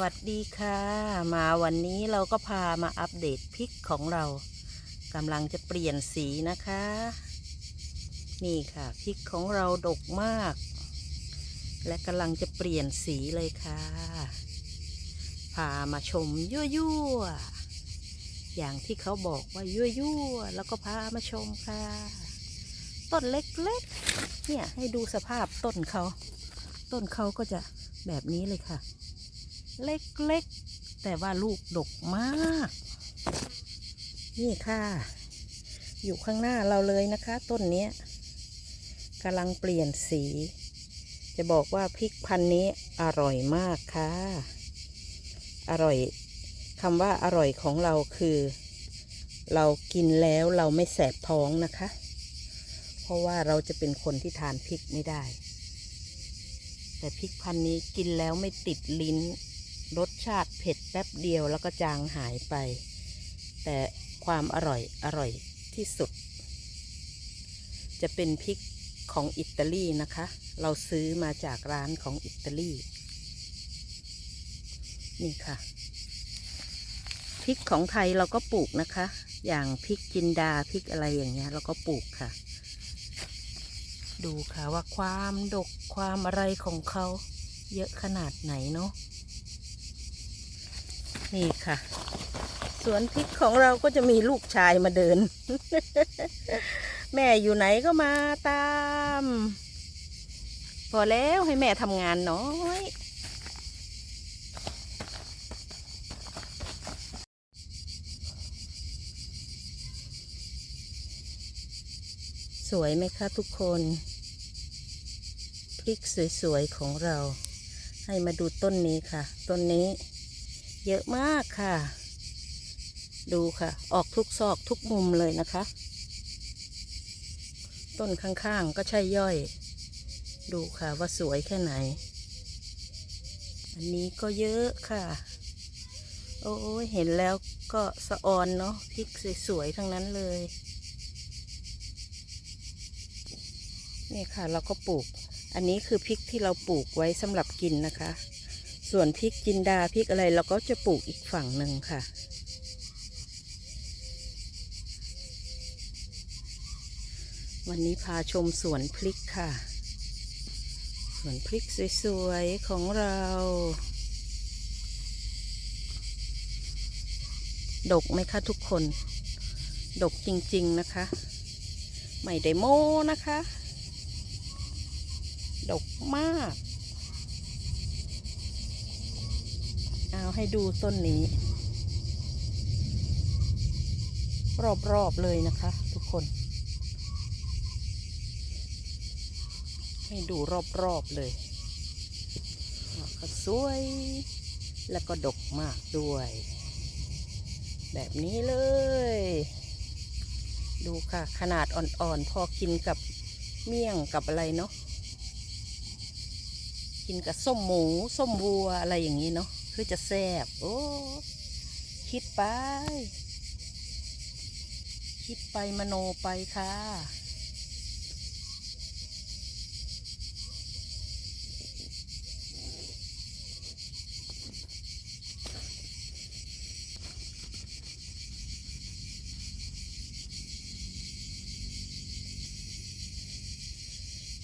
วัสดีค่ะ มาวันนี้เราก็พามาอัปเดตพริกของเรากำลังจะเปลี่ยนสีนะคะ นี่ค่ะพริกของเราดกมาก และกำลังจะเปลี่ยนสีเลยค่ะ พามาชมยั่วๆอย่างที่เขาบอกว่ายั่วๆแล้วก็พามาชมค่ะ ต้นเล็กๆเนี่ยให้ดูสภาพต้นเขา ต้นเขาก็จะแบบนี้เลยค่ะ เล็กๆ แต่ว่าลูกดกมาก นี่ค่ะ อยู่ข้างหน้าเราเลยนะคะ ต้นนี้กำลังเปลี่ยนสี จะบอกว่าพริกพันธุ์นี้อร่อยมากค่ะ อร่อยคำว่าอร่อยของเราคือ เรากินแล้วเราไม่แสบท้องนะคะ เพราะว่าเราจะเป็นคนที่ทานพริกไม่ได้ แต่พริกพันธุ์นี้กินแล้วไม่ติดลิ้น รสชาติเผ็ดแป๊บเดียวแล้วก็จางหายไป แต่ความอร่อยอร่อยที่สุด จะเป็นพริกของอิตาลีนะคะ เราซื้อมาจากร้านของอิตาลี นี่ค่ะ พริกของไทยเราก็ปลูกนะคะ อย่างพริกจินดาพริกอะไรอย่างเงี้ยเราก็ปลูกค่ะ ดูค่ะว่าความดกความอะไรของเขาเยอะขนาดไหนเนาะ นี่ค่ะ สวนพริกของเราก็จะมีลูกชายมาเดิน แม่อยู่ไหนก็มาตาม พอแล้วให้แม่ทำงานน้อยสวยไหมคะทุกคน พริกสวยๆของเรา ให้มาดูต้นนี้ค่ะ ต้นนี้ เยอะมากค่ะ ดูค่ะ ออกทุกซอกทุกมุมเลยนะคะ ต้นข้างๆก็ใช่ย่อย ดูค่ะว่าสวยแค่ไหน อันนี้ก็เยอะค่ะ โอ้ยเห็นแล้วก็สะออนเนาะพริกสวยๆทั้งนั้นเลยนี่ค่ะเราก็ปลูก อันนี้คือพริกที่เราปลูกไว้สำหรับกินนะคะ ส่วนพริกจินดาพริกอะไรเราก็จะปลูกอีกฝั่งหนึ่งค่ะ วันนี้พาชมสวนพริกค่ะ สวนพริกสวยๆ ของเรา ดกไหมคะทุกคน ดกจริงๆนะคะ ไม่ได้โม้นะคะ ดกมาก เอาให้ดูต้นนี้ รอบๆเลยนะคะ ทุกคน ให้ดูรอบๆเลยก็สวยแล้วก็ดกมากด้วย แบบนี้เลย ดูค่ะ ขนาดอ่อนๆ พอกินกับเมี่ยงกับอะไรเนาะกินกับส้มหมู ส้มวัวอะไรอย่างนี้เนาะ คือจะแซ่บโอ้คิดไป คิดไปมโนไปค่ะ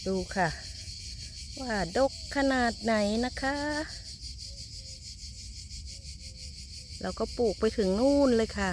ดูค่ะ ว่าดกขนาดไหนนะคะ เราก็ปลูกไปถึงนู่นเลยค่ะ